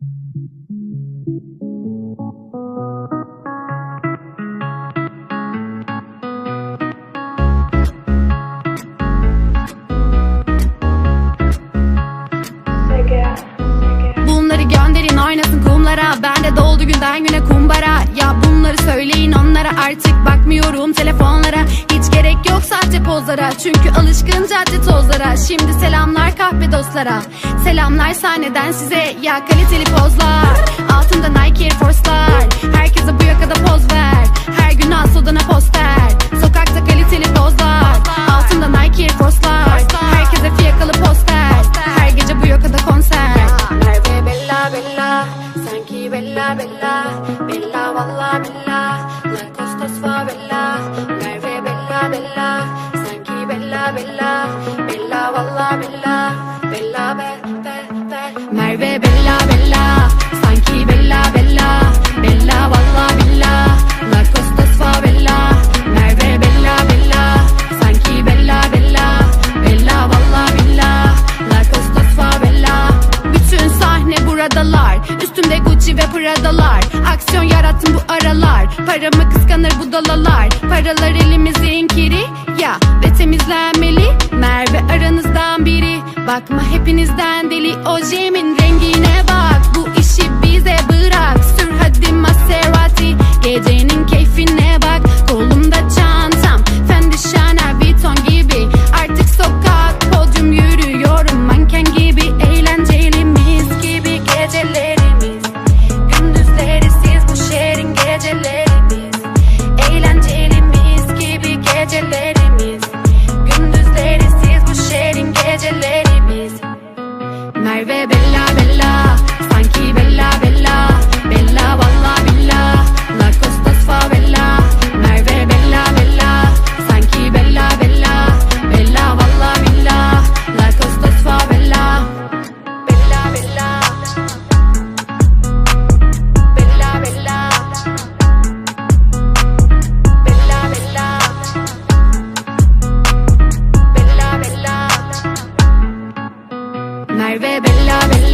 Bunları gönderin oynasın kumlara. Bende doldu günden güne kumbara. Ya bunları söyleyin onlara. Artık bakmıyorum telefonlara. Hiç gerek yok sahte pozlara. Çünkü alışkın cadde tozlara. Şimdi selamlar kahve dostlara. Selamlar sahneden size Ya kaliteli pozlar. Altında Nike Air Force'lar. Herkese bu yakada poz ver. Her gün as odana poster. Sokakta kaliteli pozlar. Altında Nike Air Force'lar. Herkese fiyakalı poster. Her gece bu yakada konser. Merve Bella Bella. Sanki Bella Bella. Bella valla Bella. La Costas Favela Merve Bella Bella Sanki Bella Bella Bella valla Bella Bella be be be. Merve Bella Bella Sanki Bella Bella Bella valla Bella. La Costas Favela Merve Bella Bella Sanki Bella Bella Bella valla Bella. La Costas Favela Bütün sahne buradalar Üstümde Gucci ve Prada'lar. Aksiyon yarattım bu aralar Paramı kıskanır bu dalalar Paralar elimizin kiri Bakma hepinizden deli rengine rebella, bella.